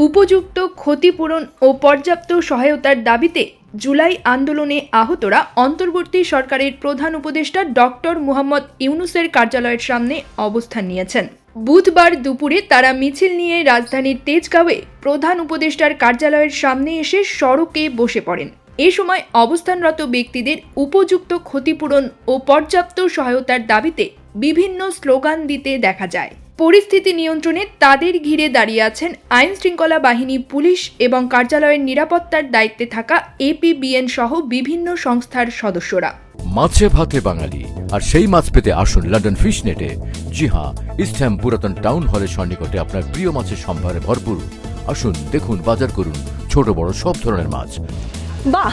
উপযুক্ত ক্ষতিপূরণ ও পর্যাপ্ত সহায়তার দাবিতে জুলাই আন্দোলনে আহতরা অন্তর্বর্তী সরকারের প্রধান উপদেষ্টা ডক্টর মুহাম্মদ ইউনুসের কার্যালয়ের সামনে অবস্থান নিয়েছেন। বুধবার দুপুরে তারা মিছিল নিয়ে রাজধানীর তেজগাঁওয়ে প্রধান উপদেষ্টার কার্যালয়ের সামনে এসে সড়কে বসে পড়েন। এ সময় অবস্থানরত ব্যক্তিদের উপযুক্ত ক্ষতিপূরণ ও পর্যাপ্ত সহায়তার দাবিতে বিভিন্ন স্লোগান দিতে দেখা যায়। পরিস্থিতি নিয়ন্ত্রণে তাদের ঘিরে দাঁড়িয়ে আছেন আইন শৃঙ্খলা বাহিনী, পুলিশ এবং কার্যালয়ের নিরাপত্তার দায়িত্বে থাকা এপিবিএন সহ বিভিন্ন সংস্থার সদস্যরা। মাছে ভাতে বাঙালি, আর সেই মাছ পেতে আসুন লন্ডন ফিশ নেটে জি হ্যাঁ ইস্টহ্যাম পুরাতন টাউন হলের সন্নিকটে আপনার প্রিয় মাছের সম্ভারে ভরপুর। আসুন, দেখুন, বাজার করুন ছোট বড় সব ধরনের মাছ। বাহ,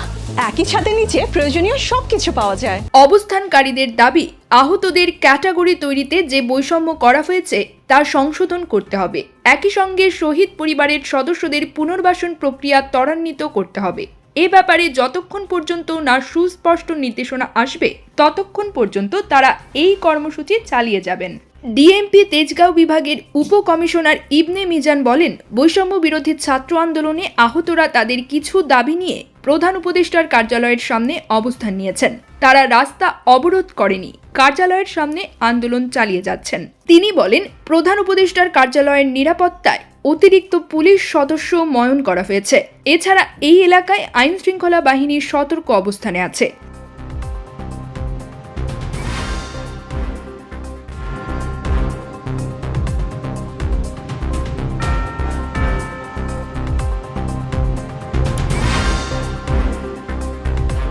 একই ছাদের নিচে প্রয়োজনীয় সবকিছু পাওয়া যায়। অবস্থানকারীদের দাবি, আহতদের ক্যাটাগরি তৈরিতে যে বৈষম্য করা হয়েছে, তা সংশোধন করতে হবে। একই সঙ্গে শহীদ পরিবারের সদস্যদের পুনর্বাসন প্রক্রিয়া ত্বরান্বিত করতে হবে। এ ব্যাপারে যতক্ষণ পর্যন্ত না সুস্পষ্ট নির্দেশনা আসবে, ততক্ষণ পর্যন্ত তারা এই কর্মসূচি চালিয়ে যাবেন। ডিএমপি তেজগাঁও বিভাগের উপকমিশনার ইবনে মিজান বলেন, বৈষম্য বিরোধী ছাত্র আন্দোলনে আহতরা তাদের কিছু দাবি নিয়ে প্রধান উপদেষ্টার কার্যালয়ের সামনে অবস্থান নিয়েছেন। তারা রাস্তা অবরোধ করেনি, কার্যালয়ের সামনে আন্দোলন চালিয়ে যাচ্ছেন। তিনি বলেন, প্রধান উপদেষ্টার কার্যালয়ের নিরাপত্তায় অতিরিক্ত পুলিশ সদস্য ময়ন করা হয়েছে। এছাড়া এই এলাকায় আইন শৃঙ্খলা বাহিনীর সতর্ক অবস্থানে আছে।